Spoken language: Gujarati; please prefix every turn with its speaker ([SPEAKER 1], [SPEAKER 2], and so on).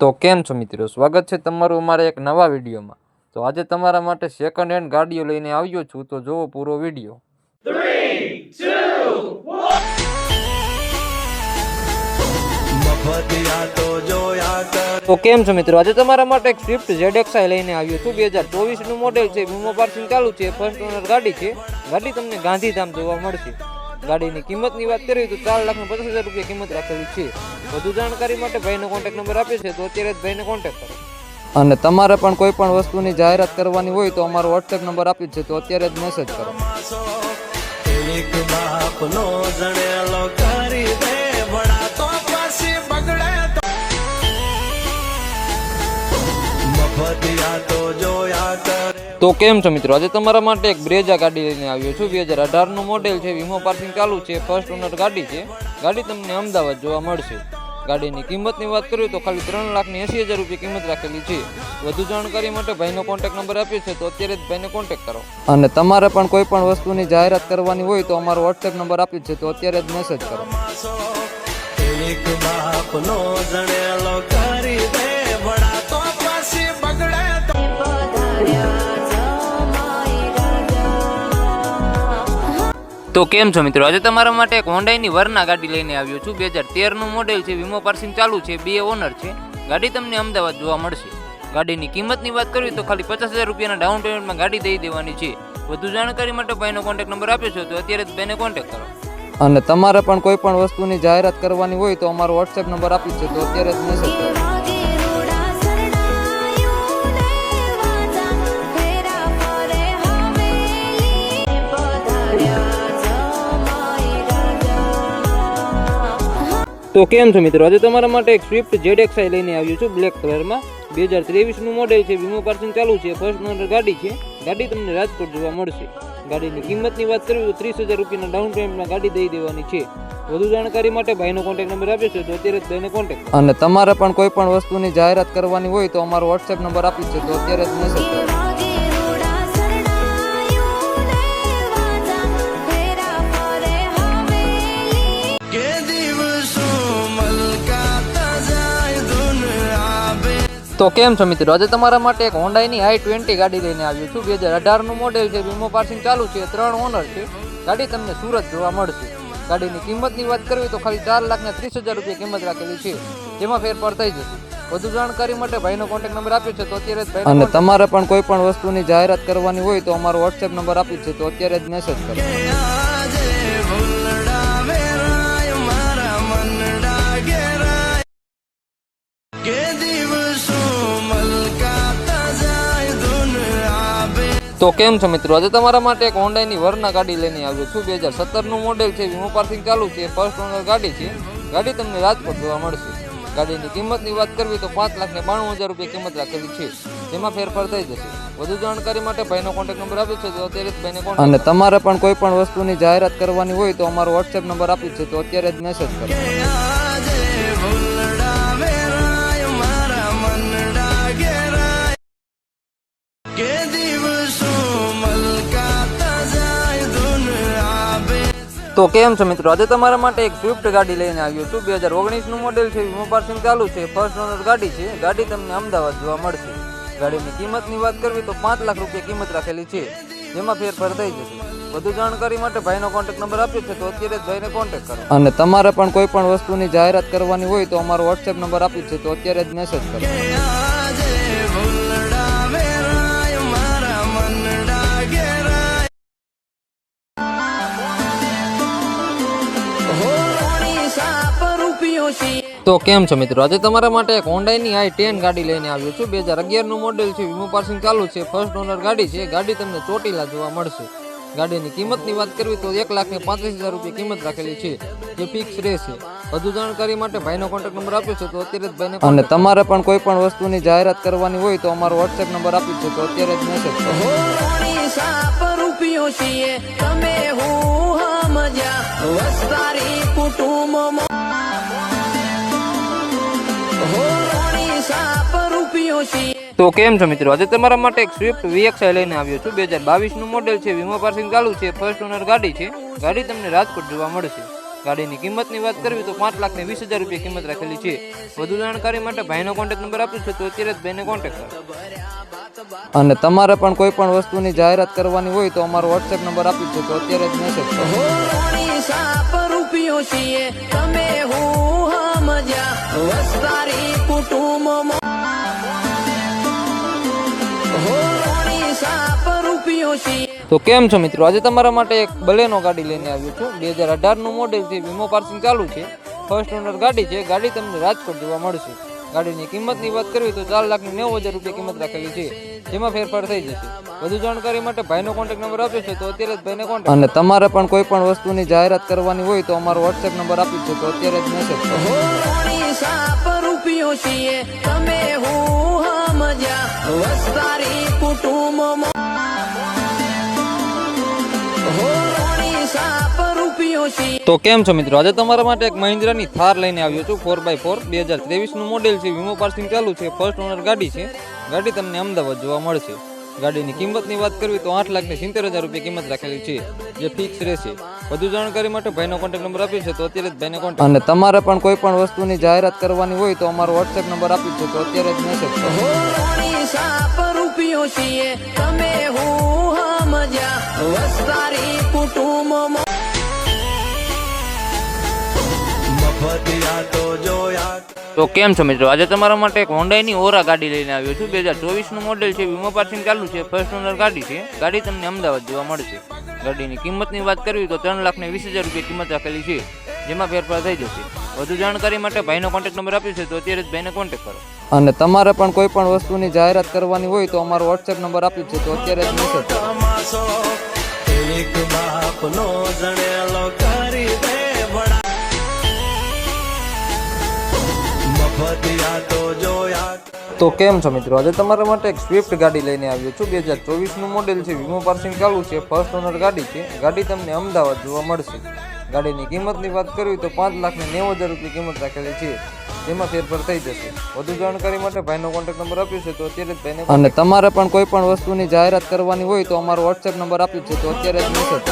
[SPEAKER 1] તો કેમ છો મિત્રો? સ્વાગત છે તમારું અમારા એક નવા વિડીયોમાં. તો આજે તમારા માટે સેકન્ડ હેન્ડ ગાડીઓ લઈને આવ્યો છું, તો જુઓ પૂરો વીડિયો.
[SPEAKER 2] તો
[SPEAKER 1] કેમ છો મિત્રો? આજે તમારા માટે એક સ્વિફ્ટ ZXi લઈને આવ્યો છું. બે હજાર ચોવીસનું મોડેલ છે, વીમો પાર્સિંગ ચાલુ છે ફર્સ્ટ ઓનર ગાડી છે. ગાડી તમને ગાંધીધામ જોવા મળશે. ગાડીની કિંમતની વાત કરીએ તો ચાર લાખ પચાસ હજાર રૂપિયા કિંમત રાખેલી છે. વધુ જાણકારી માટે ભાઈનો કોન્ટેક્ટ નંબર આપ્યો છે, તો અત્યારે જ ભાઈને કોન્ટેક્ટ કરો. અને તમારે પણ કોઈ પણ વસ્તુની જાહેરાત કરવાની હોય તો અમારો વોટ્સએપ નંબર આપ્યો છે, તો અત્યારે જ મેસેજ કરો.
[SPEAKER 2] એક બાપનો જણેલો તો
[SPEAKER 1] કેમ છો મિત્રો? આજે તમારા માટે એક બ્રેજા ગાડી લઈને આવ્યો છું. બે હજાર અઢારનું મોડેલ છે વીમો પાર્સિંગ ચાલુ છે ફર્સ્ટ ઓનર ગાડી છે. ગાડી તમને અમદાવાદ જોવા મળશે. ગાડીની કિંમતની વાત કરીએ તો ખાલી ત્રણ લાખની એંસી હજાર રૂપિયા કિંમત રાખેલી છે. વધુ જાણકારી માટે ભાઈનો કોન્ટેક્ટ નંબર આપ્યો છે તો અત્યારે જ ભાઈને કોન્ટેક્ટ કરો. અને તમારે પણ કોઈ પણ વસ્તુની જાહેરાત કરવાની હોય તો અમારો વોટ્સએપ નંબર આપ્યો છે તો અત્યારે જ મેસેજ કરો.
[SPEAKER 2] તો
[SPEAKER 1] કેમ છો મિત્રો? આજે તમારા માટે એક હોન્ડાઈની વરના ગાડી લઈને આવ્યો છું. બે હજાર તેરનું મોડેલ છે વીમો પાર્સિંગ ચાલુ છે, બે ઓનર છે. ગાડી તમને અમદાવાદ જોવા મળશે. ગાડીની કિંમતની વાત કરવી તો ખાલી પચાસ હજાર રૂપિયાના ડાઉન પેમેન્ટમાં ગાડી દઈ દેવાની છે. વધુ જાણકારી માટે ભાઈનો કોન્ટેક્ટ નંબર આપ્યો છે તો અત્યારે જ ભાઈને કોન્ટેક્ટ કરો. અને તમારે પણ કોઈ પણ વસ્તુની જાહેરાત કરવાની હોય તો અમારો વોટ્સએપ નંબર આપી છે તો અત્યારે જ મેસેજ કરો. તો કેમ છો મિત્રો? આજે તમારા માટે એક સ્વિફ્ટ ZXi લઈને આવ્યું છું બ્લેક કલરમાં બે હજાર ત્રેવીસનું મોડેલ છે વીમો પાર્સિંગ ચાલુ છે ફર્સ્ટ ઓનર ગાડી છે. ગાડી તમને રાજકોટ જોવા મળશે. ગાડીની કિંમતની વાત કરવી તો ત્રીસ હજાર રૂપિયાના ડાઉન પેમેન્ટમાં ગાડી દઈ દેવાની છે. વધુ જાણકારી માટે ભાઈનો કોન્ટેક્ટ નંબર આપ્યો છે તો અત્યારે જ ભાઈને કોન્ટેક્ટ અને તમારે પણ કોઈ પણ વસ્તુની જાહેરાત કરવાની હોય તો અમારો વોટ્સએપ નંબર આપ્યો છે તો અત્યારે જ મેસેજ તો કેમ છો મિત્રો? આજે તમારા માટે એક હોન્ડાઈની આઈ ટ્વેન્ટી ગાડી લઈને આવ્યો છું. બે હજાર અઢારનું મોડેલ છે વીમો પાર્સિંગ ચાલુ છે ત્રણ ઓનર છે. ગાડી તમને સુરત જોવા મળશે. ગાડીની કિંમતની વાત કરવી તો ખાલી ચાર લાખને ત્રીસ હજાર રૂપિયા કિંમત રાખેલી છે. જેમાં ફેરફાર થઈ જશે. વધુ જાણકારી માટે ભાઈનો કોન્ટેક્ટ નંબર આપ્યો છે તો અત્યારે અને તમારે પણ કોઈ પણ વસ્તુની જાહેરાત કરવાની હોય તો અમારો વોટ્સએપ નંબર આપ્યો છે તો અત્યારે જ મેસેજ કરો. તો કેમ છો મિત્રો? આજે તમારા માટે એક હોન્ડાઈની વરના ગાડી લઈને આવ્યો છું. બે હજાર સત્તરનું મોડેલ છે, વીમો પાર્સિંગ ચાલુ છે ફર્સ્ટ ઓનર ગાડી છે. ગાડી તમને રાજકોટ જોવા મળશે. ગાડીની કિંમતની વાત કરવી તો પાંચ લાખ ને બાણું હજાર રૂપિયા કિંમત રાખેલી છે. જેમાં ફેરફાર થઈ જશે. વધુ જાણકારી માટે ભાઈનો કોન્ટેક્ટ નંબર આપ્યો છે, તો અત્યારે જ ભાઈને કોન્ટેક્ટ અને તમારે પણ કોઈ પણ વસ્તુની જાહેરાત કરવાની હોય તો અમારો વોટ્સએપ નંબર આપ્યો છે, તો અત્યારે જ મેસેજ કરો. તો કેમ છો મિત્રો? આજે તમારા માટે એક સ્વિફ્ટ ગાડી લઈને આવ્યો છું. બે હજાર ઓગણીસનું મોડેલ છે, વીમો પાર્સિંગ ચાલુ છે. ફર્સ્ટ ઓનર ગાડી છે. ગાડી તમને અમદાવાદ જોવા મળશે. ગાડીની કિંમતની વાત કરવી તો પાંચ લાખ રૂપિયા કિંમત રાખેલી છે. જેમાં ફેરફાર થઈ જશે. વધુ જાણકારી માટે ભાઈનો કોન્ટેક્ટ નંબર આપ્યો છે, તો અત્યારે જ ભાઈને કોન્ટેક્ટ કરો. અને તમારે પણ કોઈ પણ વસ્તુની જાહેરાત કરવાની હોય તો અમારો વોટ્સએપ નંબર આપ્યો છે, તો અત્યારે જ મેસેજ કરો. તો કેમ છો મિત્રો? આજે તમારા માટે એક હોન્ડાઈની આઈ ટેન ગાડી લઈને આવ્યો છું. બે હજાર અગિયારનું મોડેલ છે વીમો પાર્સિંગ ચાલુ છે ફર્સ્ટ ઓનર ગાડી છે. ગાડી તમને ચોટીલા જોવા મળશે. ગાડીની કિંમતની વાત કરવી તો એક લાખ ને પાંત્રીસ હજાર રૂપિયા કિંમત રાખેલી છે જે ફિક્સ રહેશે. વધુ જાણકારી માટે ભાઈનો કોન્ટેક્ટ નંબર આપ્યો છે તો અત્યારે જ ભાઈને અને તમારે પણ કોઈ પણ વસ્તુની જાહેરાત કરવાની હોય તો અમારો વોટ્સએપ નંબર આપ્યો છે તો અત્યારે જ મેસેજ કરો.
[SPEAKER 3] રૂપિયો તમે હું મજા વસ્તારી કુટુંબ
[SPEAKER 1] તો કેમ છો મિત્રો? આજે તમારા માટે એક સ્વિફ્ટ વીએક્સઆઈ લઈને આવ્યો છું. બે હજાર બાવીસનું મોડેલ છે વીમો પાર્સિંગ ચાલુ છે ફર્સ્ટ ઓનર ગાડી છે. ગાડી તમને રાજકોટ જોવા મળશે. ગાડીની કિંમતની વાત કરવી તો પાંચ લાખ ને વીસ હજાર રૂપિયા કિંમત રાખેલી છે. વધુ જાણકારી માટે ભાઈનો કોન્ટેક્ટ નંબર આપ્યો છે, તો અત્યારે જ ભાઈને કોન્ટેક્ટ કરો. અને તમારે પણ કોઈ પણ વસ્તુની જાહેરાત કરવાની હોય તો અમારો વોટ્સએપ નંબર આપ્યો છે તો અત્યારે જ મેસેજ તો કેમ છો મિત્રો? આજે તમારા માટે એક બલેનો ગાડી લઈને આવ્યો છું. બે હજાર અઢારનું મોડેલ છે વીમો પાર્સિંગ ચાલુ છે. ફર્સ્ટ ઓનર ગાડી છે ગાડી તમને રાજકોટ જોવા મળશે. ગાડીની કિંમતની વાત કરવી તો ચાર લાખ નેવું હજાર રૂપિયા કિંમત રાખેલી છે. જેમાં ફેરફાર થઈ જશે. વધુ જાણકારી માટે ભાઈનો કોન્ટેક્ટ નંબર આપ્યો છે તો અત્યારે જ ભાઈને કોન્ટેક્ટ અને તમારે પણ કોઈ પણ વસ્તુની જાહેરાત કરવાની હોય તો અમારો વોટ્સએપ નંબર આપ્યો છે તો અત્યારે જ મેસેજ
[SPEAKER 3] રૂપિયો છીએ. તમે હું વસ્તારી
[SPEAKER 1] તો કેમ છો મિત્રો? આજે તમારા માટે એક મહિન્દ્રાની થાર લઈને આવ્યો છું ફોર બાય ફોર બે હજાર ત્રેવીસનું મોડેલ છે વીમો પાર્સિંગ ચાલુ છે ફર્સ્ટ ઓનર ગાડી છે. ગાડી તમને અમદાવાદ જોવા મળશે. ગાડીની કિંમતની વાત કરવી તો આઠ લાખ ને સિત્તેર હજાર રૂપિયા કિંમત રાખેલી છે જે ફિક્સ રહેશે. વધુ જાણકારી માટે ભાઈનો કોન્ટેક્ટ નંબર આપ્યો છે તો અત્યારે જ ભાઈને કોન્ટેક્ટ અને તમારે પણ કોઈ પણ વસ્તુની જાહેરાત કરવાની હોય તો અમારો વોટ્સએપ નંબર આપ્યો છે તો અત્યારે જ મેસેજ કરો.
[SPEAKER 3] તમે હું વસ્તારી
[SPEAKER 2] તો જોયા
[SPEAKER 1] તો કેમ છો મિત્રો? આજે તમારા માટે એક હોન્ડાઈની ઓરા ગાડી લઈને આવ્યો છું. બે હજાર ચોવીસનું મોડેલ છે વીમો પાર્સિંગ ચાલુ છે. ફર્સ્ટ ઓનર ગાડી છે. ગાડી તમને અમદાવાદ જોવા મળશે ગાડીની કિંમતની વાત કરવી તો ત્રણ લાખ ને વીસ હજાર રૂપિયા કિંમત રાખેલી છે. જેમાં ફેરફાર થઈ જશે. વધુ જાણકારી માટે ભાઈનો કોન્ટેક્ટ નંબર આપ્યો છે તો અત્યારે જ ભાઈને કોન્ટેક્ટ કરો. અને તમારે પણ કોઈ પણ વસ્તુની જાહેરાત કરવાની હોય તો અમારો વોટ્સએપ નંબર આપ્યો છે તો અત્યારે જ મેસેજ
[SPEAKER 2] તો
[SPEAKER 1] કેમ છો મિત્રો? આજે તમારા માટે એક સ્વિફ્ટ ગાડી લઈને આવ્યો છું. બે હજાર ચોવીસનું મોડેલ છે. વીમો પાર્સિંગ ચાલુ છે. ફર્સ્ટ ઓનર ગાડી છે. ગાડી તમને અમદાવાદ જોવા મળશે. ગાડીની કિંમતની વાત કરવી તો પાંચ લાખ ને નેવું હજાર રૂપિયા કિંમત રાખેલી છે. જેમાં ફેરફાર થઈ જશે. વધુ જાણકારી માટે ભાઈનો કોન્ટેક્ટ નંબર આપ્યો છે તો અત્યારે જ ભાઈને અને તમારે પણ કોઈ પણ વસ્તુની જાહેરાત કરવાની હોય તો અમારો વોટ્સએપ નંબર આપ્યો છે તો અત્યારે જ મેસેજ